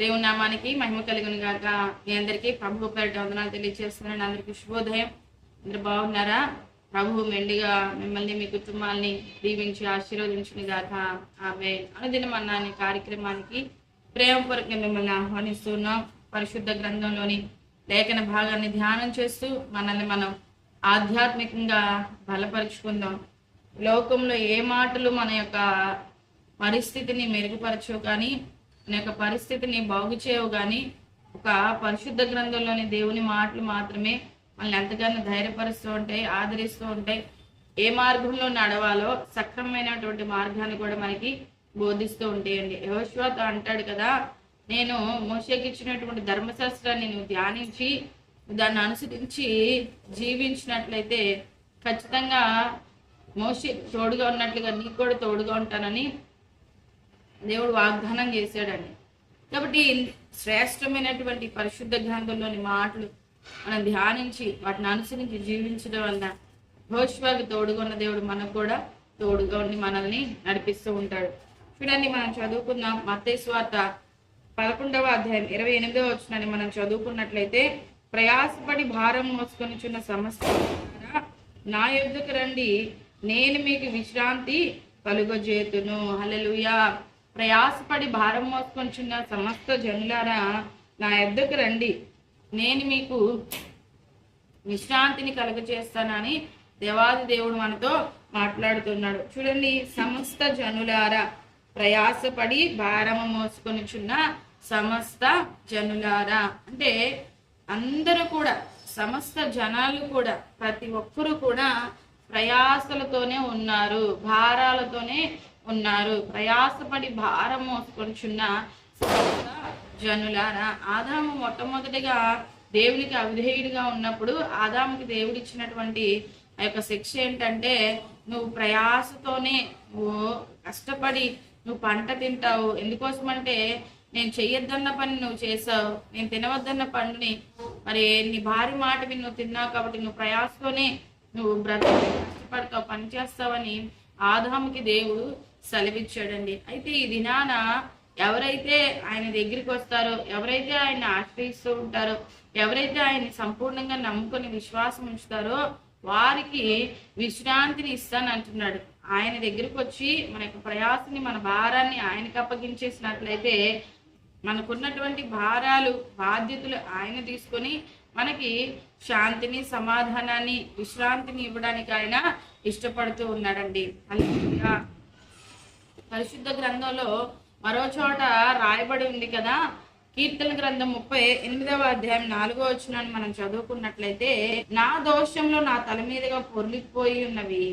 దేవుని నామానికి మహిమ కలిగిన గాక. మీ అందరికీ ప్రభు పేరిట వందనాలు తెలియజేస్తున్నాను అందరికీ శుభోదయం. అందరు బాగున్నారా? ప్రభు మెండిగా మిమ్మల్ని మీ కుటుంబాన్ని దీవించి ఆశీర్వదించిన గాక. ఆమె అనుదినం అన్నాని కార్యక్రమానికి ప్రేమపూర్వకంగా మిమ్మల్ని ఆహ్వానిస్తున్నాం. పరిశుద్ధ గ్రంథంలోని లేఖన భాగాన్ని ధ్యానం చేస్తూ మనల్ని మనం ఆధ్యాత్మికంగా బలపరుచుకుందాం. లోకంలో ఏ మాటలు మన యొక్క పరిస్థితిని మెరుగుపరచవు కానీ నీ యొక్క పరిస్థితిని బాగు చేయవు కానీ ఒక పరిశుద్ధ గ్రంథంలోని దేవుని మాటలు మాత్రమే మనల్ని ఎంతగానో ధైర్యపరుస్తూ ఉంటాయి ఆదరిస్తూ ఉంటాయి. ఏ మార్గంలో నడవాలో సక్రమమైనటువంటి మార్గాన్ని కూడా మనకి బోధిస్తూ ఉంటాయండి. యహోశ్వాత అంటాడు కదా నేను మోషకి ఇచ్చినటువంటి ధర్మశాస్త్రాన్ని నువ్వు ధ్యానించి దాన్ని అనుసరించి జీవించినట్లయితే ఖచ్చితంగా మోషి తోడుగా ఉన్నట్లుగా నీకు కూడా తోడుగా ఉంటానని దేవుడు వాగ్దానం చేశాడని కాబట్టి శ్రేష్టమైనటువంటి పరిశుద్ధ గ్రంథంలోని మాటలు మనం ధ్యానించి వాటిని అనుసరించి జీవించడం వల్ల భోష్వాకి తోడుగా ఉన్న దేవుడు మనకు కూడా తోడుగా ఉండి మనల్ని నడిపిస్తూ ఉంటాడు. చూడండి మనం చదువుకుందాం. మత్తయి స్వార్త పదకొండవ అధ్యాయం ఇరవై ఎనిమిదవ వచ్చినని మనం చదువుకున్నట్లయితే ప్రయాసపడి భారం మోసుకొనిచున్న సమస్య నా యుద్ధకు రండి. నేను మీకు విశ్రాంతి కలుగజేతును. హలలుయా ప్రయాసపడి భారం మోసుకొంచున్న సమస్త జనులారా నా ఎద్దకు రండి. నేను మీకు విశ్రాంతిని కలుగజేస్తానని దేవాది దేవుడు మనతో మాట్లాడుతున్నాడు. చూడండి సమస్త జనులారా ప్రయాసపడి భారము మోసుకొనిచున్న సమస్త జనులారా. అంటే అందరూ కూడా సమస్త జనాలు కూడా ప్రతి ఒక్కరూ కూడా ప్రయాసలతోనే ఉన్నారు భారాలతోనే ఉన్నారు. ప్రయాసపడి భారం మోసుకొనిచున్న జనులారా ఆదాము మొట్టమొదటిగా దేవునికి అవిధేయుడిగా ఉన్నప్పుడు ఆదాముకి దేవుడు ఇచ్చినటువంటి ఆ యొక్క శిక్ష ఏంటంటే నువ్వు ప్రయాసతోనే నువ్వు కష్టపడి నువ్వు పంట తింటావు. ఎందుకోసమంటే నేను చెయ్యొద్దన్న పని నువ్వు చేసావు. నేను తినవద్దన్న పనిని మరి నీ భార్య మాట నువ్వు తిన్నావు కాబట్టి నువ్వు ప్రయాసతోనే నువ్వు బ్రతక కష్టపడతావు పని చేస్తావని ఆదాముకి దేవుడు సెలవిచ్చాడండి. అయితే ఈ దినాన ఎవరైతే ఆయన దగ్గరికి వస్తారో ఎవరైతే ఆయన ఆశ్రయిస్తూ ఉంటారో ఎవరైతే ఆయన్ని సంపూర్ణంగా నమ్ముకొని విశ్వాసం ఉంచుతారో వారికి విశ్రాంతిని ఇస్తాను అంటున్నాడు ఆయన దగ్గరికి వచ్చి మన యొక్క ప్రయాసని మన భారాన్ని ఆయనకి అప్పగించేసినట్లయితే మనకున్నటువంటి భారాలు బాధ్యతలు ఆయన తీసుకొని మనకి శాంతిని సమాధానాన్ని విశ్రాంతిని ఇవ్వడానికి ఆయన ఇష్టపడుతూ ఉన్నాడండి. పరిశుద్ధ గ్రంథంలో మరో చోట రాయబడి ఉంది కదా. కీర్తన గ్రంథం ముప్పై ఎనిమిదవ అధ్యాయం నాలుగో వచ్చినాన్ని మనం చదువుకున్నట్లయితే నా దోషంలో నా తల మీదుగా పొర్లిపోయి ఉన్నవి.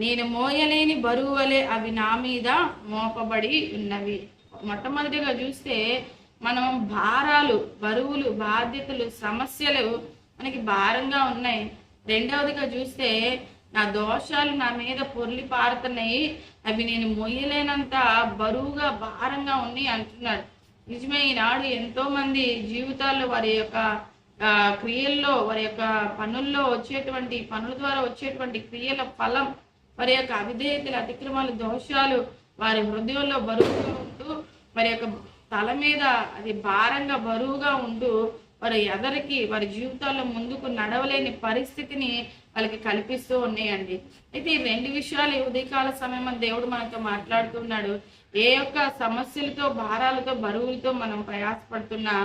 నేను మోయలేని బరువు వలె అవి నా మీద మోపబడి ఉన్నవి. మొట్టమొదటిగా చూస్తే మనం భారాలు బరువులు బాధ్యతలు సమస్యలు మనకి భారంగా ఉన్నాయి. రెండవదిగా చూస్తే నా దోషాలు నా మీద పొర్లి పారుతున్నాయి. అవి నేను మొయ్యలేనంత బరువుగా భారంగా ఉన్నాయి అంటున్నాడు నిజమే ఈనాడు ఎంతో మంది జీవితాల్లో వారి యొక్క క్రియల్లో వారి యొక్క పనుల్లో వచ్చేటువంటి పనుల ద్వారా వచ్చేటువంటి క్రియల ఫలం వారి యొక్క అవిధేయతలు అతిక్రమాలు దోషాలు వారి హృదయంలో బరువుగా ఉంటూ వారి యొక్క తల మీద అది భారంగా బరువుగా ఉంటూ వారి ఎదరికి వారి జీవితాల్లో ముందుకు నడవలేని పరిస్థితిని వాళ్ళకి కల్పిస్తూ ఉన్నాయండి. అయితే ఈ రెండు విషయాలు ఉదయకాల సమయం దేవుడు మనతో మాట్లాడుతున్నాడు. ఏ యొక్క సమస్యలతో భారాలతో బరువులతో మనం ప్రయాసపడుతున్నా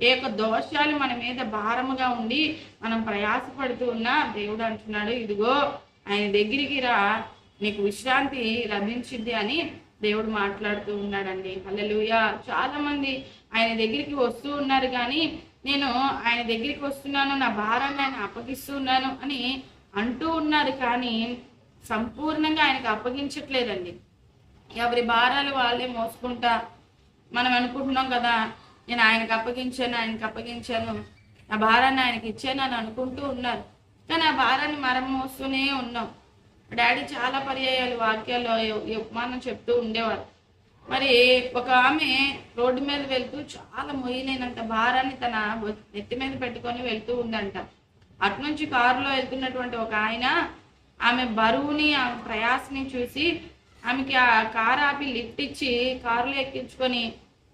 ఏ యొక్క దోషాలు మన మీద భారముగా ఉండి మనం ప్రయాసపడుతూ ఉన్నా దేవుడు అంటున్నాడు ఇదిగో ఆయన దగ్గరికి రా నీకు విశ్రాంతి లభించింది అని దేవుడు మాట్లాడుతూ ఉన్నాడండి. అల్లెలుయ చాలా మంది ఆయన దగ్గరికి వస్తూ ఉన్నారు కానీ నేను ఆయన దగ్గరికి వస్తున్నాను నా భారాన్ని ఆయన అప్పగిస్తున్నాను అని అంటూ ఉన్నారు కానీ సంపూర్ణంగా ఆయనకు అప్పగించట్లేదండి. ఎవరి భారాలు వాళ్ళే మోసుకుంటా మనం అనుకుంటున్నాం కదా నేను ఆయనకు అప్పగించాను ఆయనకు అప్పగించాను నా భారాన్ని ఆయనకి ఇచ్చాను అని అనుకుంటూ ఉన్నారు. కానీ ఆ భారాన్ని మనం మోస్తూనే ఉన్నాం. డాడీ చాలా పర్యాయాలు వాక్యాల్లో ఉపమానం చెప్తూ ఉండేవారు. మరి ఒక ఆమె రోడ్డు మీద వెళ్తూ చాలా మొయ్యలేనంత భారాన్ని తన నెత్తి మీద పెట్టుకొని వెళ్తూ ఉందంట. అటు నుంచి కారులో వెళ్తున్నటువంటి ఒక ఆయన ఆమె బరువుని ఆమె ప్రయాసని చూసి ఆమెకి ఆ కారు ఆపి లిఫ్ట్ ఇచ్చి కారులో ఎక్కించుకొని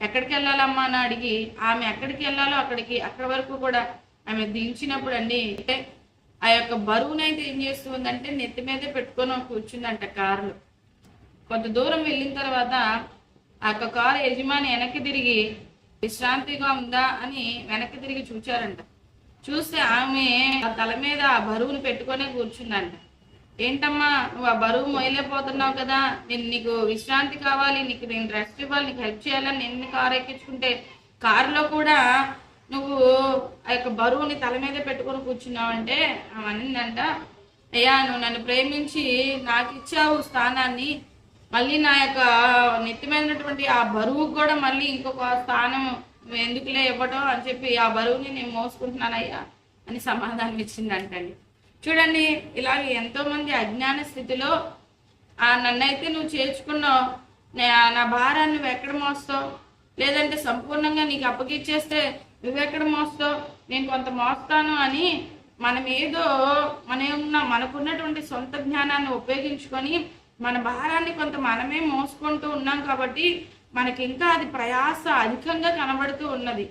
ఎక్కడికి వెళ్ళాలమ్మా అని అడిగి ఆమె ఎక్కడికి వెళ్ళాలో అక్కడికి అక్కడి వరకు కూడా ఆమె దించినప్పుడు అండి ఆ యొక్క బరువునైతే ఏం చేస్తుందంటే నెత్తి మీదే పెట్టుకొని కూర్చుందంట కారులో. కొంత దూరం వెళ్ళిన తర్వాత ఆ యొక్క కారు యజమాని వెనక్కి తిరిగి విశ్రాంతిగా ఉందా? అని వెనక్కి తిరిగి చూచారంట. చూస్తే ఆమె ఆ తల మీద ఆ బరువును పెట్టుకొనే కూర్చుందంట. ఏంటమ్మా నువ్వు ఆ బరువు మొయలేకపోతున్నావు కదా. నేను నీకు విశ్రాంతి కావాలి నీకు నేను రెస్ట్ ఇవ్వాలి నీకు హెల్ప్ చేయాలని నేను కారు ఎక్కించుకుంటే కారులో కూడా నువ్వు ఆ యొక్క బరువుని తల మీద పెట్టుకొని కూర్చున్నావంటే ఆమె అనిందంట అయ్యా నువ్వు నన్ను ప్రేమించి నాకు ఇచ్చావు స్థానాన్ని మళ్ళీ నా యొక్క నిత్యమైనటువంటి ఆ బరువు కూడా మళ్ళీ ఇంకొక స్థానం ఎందుకులే ఇవ్వటం అని చెప్పి ఆ బరువుని నేను మోసుకుంటున్నానయ్యా అని సమాధానం ఇచ్చిందంటండి. చూడండి ఇలాగ ఎంతో మంది అజ్ఞాన స్థితిలో ఆ నన్నైతే నువ్వు చేర్చుకున్నావు నా భారాన్ని నువ్వు ఎక్కడ మోస్తావు? లేదంటే సంపూర్ణంగా నీకు అప్పగిచ్చేస్తే నువ్వెక్కడ మోస్తావు? నేను కొంత మోస్తాను అని మనం ఏదో మన ఉన్న మనకున్నటువంటి సొంత జ్ఞానాన్ని ఉపయోగించుకొని మన భారాన్ని కొంత మనమే మోసుకుంటూ ఉన్నాం కాబట్టి మనకి ఇంకా అది ప్రయాస అధికంగా కనబడుతూ ఉన్నది.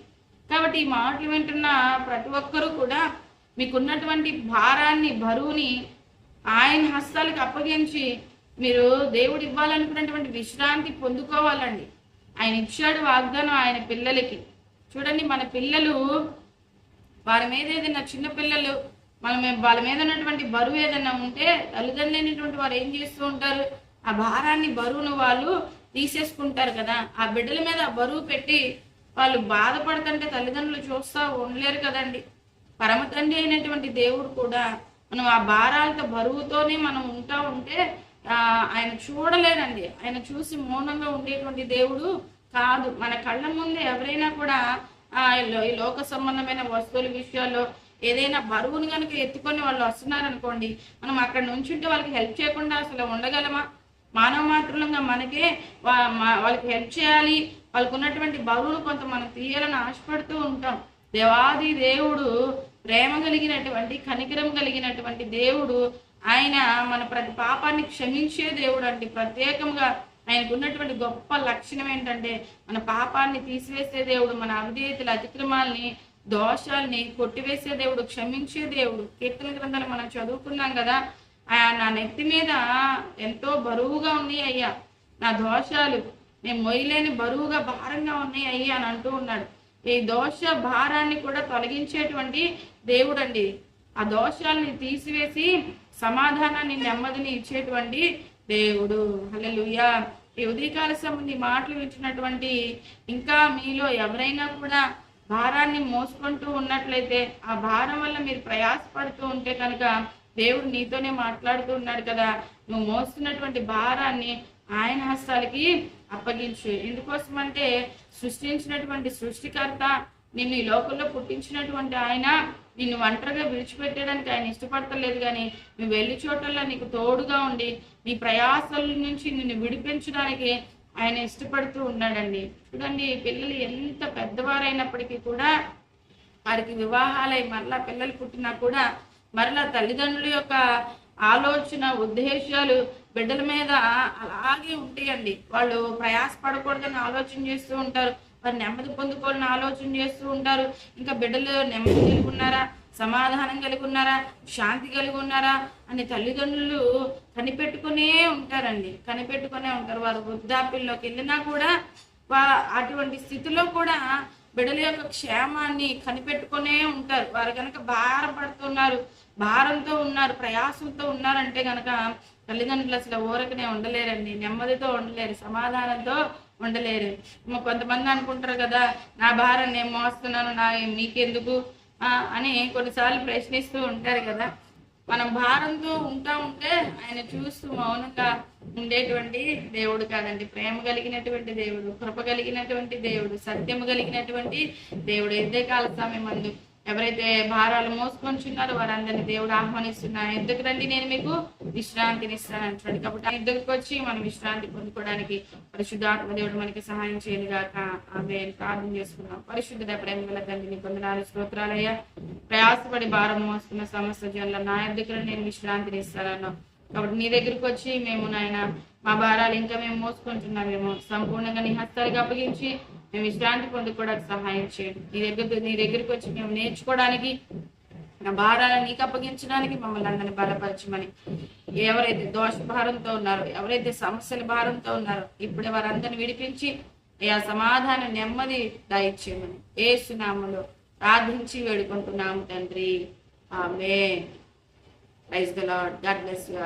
కాబట్టి ఈ మాటలు వింటున్న ప్రతి ఒక్కరూ కూడా మీకున్నటువంటి భారాన్ని బరువుని ఆయన హస్తాలకు అప్పగించి మీరు దేవుడు ఇవ్వాలనుకున్నటువంటి విశ్రాంతి పొందుకోవాలండి. ఆయన ఇచ్చాడు వాగ్దానం ఆయన పిల్లలకి. చూడండి మన పిల్లలు వారి మీద ఏదైనా చిన్న పిల్లలు మన వాళ్ళ మీద ఉన్నటువంటి బరువు ఏదైనా ఉంటే తల్లిదండ్రులైనటువంటి వారు ఏం చేస్తూ ఉంటారు? ఆ భారాన్ని బరువును వాళ్ళు తీసేసుకుంటారు కదా. ఆ బిడ్డల మీద ఆ బరువు పెట్టి వాళ్ళు బాధపడుతుంటే తల్లిదండ్రులు చూస్తా ఉండలేరు కదండి. పరమ తండ్రి అయినటువంటి దేవుడు కూడా మనం ఆ భారాలతో బరువుతోనే మనం ఉంటా ఉంటే ఆయన చూడలేనండి ఆయన చూసి మౌనంగా ఉండేటువంటి దేవుడు కాదు. మన కళ్ళ ముందు ఎవరైనా కూడా ఆ, ఈ లోక సంబంధమైన వస్తువుల విషయాల్లో ఏదైనా బరువును కనుక ఎత్తుకొని వాళ్ళు వస్తున్నారనుకోండి మనం అక్కడ నుంచుంటే వాళ్ళకి హెల్ప్ చేయకుండా అసలు ఉండగలమా? మానవ మాత్రులంగా మనకే వా- వాళ్ళకి హెల్ప్ చేయాలి. వాళ్ళకు ఉన్నటువంటి బరువును కొంత మనం తీయాలని ఆశపడుతూ ఉంటాం. దేవాది దేవుడు ప్రేమ కలిగినటువంటి కనికరం కలిగినటువంటి దేవుడు ఆయన మన ప్రతి పాపాన్ని క్షమించే దేవుడు అండి ప్రత్యేకంగా. ఆయనకు ఉన్నటువంటి గొప్ప లక్షణం ఏంటంటే మన పాపాన్ని తీసివేసే దేవుడు మన అవిధేయతల అతిక్రమాల్ని దోషాల్ని కొట్టివేసే దేవుడు క్షమించే దేవుడు. కీర్తన గ్రంథాలు మనం చదువుకున్నాం కదా నా నెత్తి మీద ఎంతో బరువుగా ఉన్నాయి అయ్యా. నా దోషాలు నేను మొయ్యలేని బరువుగా భారంగా ఉన్నాయి అయ్యా అని అంటూ ఉన్నాడు. ఈ దోష భారాన్ని కూడా తొలగించేటువంటి దేవుడు అండి ఆ దోషాలని తీసివేసి సమాధానాన్ని నెమ్మదిని ఇచ్చేటువంటి దేవుడు. హల్లెలూయా. ఈ ఉదయకాల సంబంధి మాటలు వింటున్నటువంటి ఇంకా మీలో ఎవరైనా కూడా భారాన్ని మోసుకుంటూ ఉన్నట్లయితే ఆ భారం వల్ల మీరు ప్రయాసపడుతూ ఉంటే కనుక దేవుడు నీతోనే మాట్లాడుతూ ఉన్నాడు కదా. నువ్వు మోస్తున్నటువంటి భారాన్ని ఆయన హస్తాలకి అప్పగించు. ఎందుకోసమంటే సృష్టించినటువంటి సృష్టికర్త నిన్ను ఈ లోకంలో పుట్టించినటువంటి ఆయన నిన్ను ఒంటరిగా విడిచిపెట్టడానికి ఆయన ఇష్టపడతలేదు కానీ నువ్వు వెళ్ళి చోటల్లో నీకు తోడుగా ఉండి నీ ప్రయాసాల నుంచి నిన్ను విడిపించడానికి ఆయన ఇష్టపడుతూ ఉన్నాడండి. చూడండి పిల్లలు ఎంత పెద్దవారైనప్పటికీ కూడా వారికి వివాహాలై మరలా పిల్లలు పుట్టినా కూడా మరలా తల్లిదండ్రుల యొక్క ఆలోచన ఉద్దేశాలు బిడ్డల మీద అలాగే ఉంటాయండి. వాళ్ళు ప్రయాసపడకూడదని ఆలోచన చేస్తూ ఉంటారు. వారు నెమ్మది పొందుకోవాలని ఆలోచన చేస్తూ ఉంటారు. ఇంకా బిడ్డలు నెమ్మది కలిగి ఉన్నారా? సమాధానం కలిగి ఉన్నారా? శాంతి కలిగి ఉన్నారా? అని తల్లిదండ్రులు కనిపెట్టుకునే ఉంటారండి. కనిపెట్టుకునే ఉంటారు. వారు వృద్ధాప్యంలోకి వెళ్ళినా కూడా వా- అటువంటి స్థితిలో కూడా బిడ్డల యొక్క క్షేమాన్ని కనిపెట్టుకునే ఉంటారు. వారు కనుక భారపడుతున్నారు భారంతో ఉన్నారు ప్రయాసంతో ఉన్నారంటే కనుక తల్లిదండ్రులు అసలు ఊరకనే ఉండలేరండి. నెమ్మదితో ఉండలేరు. సమాధానంతో ఉండలేరు. కొంతమంది అనుకుంటారు కదా నా భారం నేను మోస్తున్నాను నా మీకెందుకు? ఆ, అని కొన్నిసార్లు ప్రశ్నిస్తూ ఉంటారు కదా. మనం భారంతో ఉంటా ఉంటే ఆయన చూస్తూ మౌనంగా ఉండేటువంటి దేవుడు కాదండి. ప్రేమ కలిగినటువంటి దేవుడు కృప కలిగినటువంటి దేవుడు సత్యము కలిగినటువంటి దేవుడు. ఎద్దే కాల సమయం అందు ఎవరైతే భారాలు మోసుకొంచున్నారో వారందరినీ దేవుడు ఆహ్వానిస్తున్నారు ఎందుకు నేను మీకు? విశ్రాంతిని ఇస్తాను అంటున్నాడు. కాబట్టి ఆయన దగ్గరికి వచ్చి మనం విశ్రాంతి పొందుకోవడానికి పరిశుద్ధాత్మ దేవుడు మనకి సహాయం చేయను గాక ఆమె ప్రార్థన చేసుకున్నాం పరిశుద్ధ ప్రేమ గల తండ్రిని పొందనాలు స్తోత్రాలయ్యా. ప్రయాసపడి భారం మోస్తున్న సమస్త జనుల నా దగ్గర నేను విశ్రాంతిని ఇస్తానన్నావు కాబట్టి నీ దగ్గరికి వచ్చి మేము నాయన మా భారాలు ఇంకా మేము మోసుకుంటున్నామేమో. సంపూర్ణంగా నీ హస్తాలకు అప్పగించి మేము విశ్రాంతి పొందుకోవడానికి సహాయం చేయండి. నీ దగ్గర నీ దగ్గరికి వచ్చి మేము నేర్చుకోవడానికి నా భారాలను నీకు అప్పగించడానికి మమ్మల్ని అందరిని బలపరచమని. ఎవరైతే దోష భారంతో ఉన్నారో ఎవరైతే సమస్యల భారంతో ఉన్నారో ఇప్పుడే వారందరిని విడిపించి ఆ సమాధానం నెమ్మది దాయిచ్చేయమని. ఏ సునామలో ప్రార్థించి వేడుకుంటున్నాము తండ్రి. ఆమె praise the lord God bless you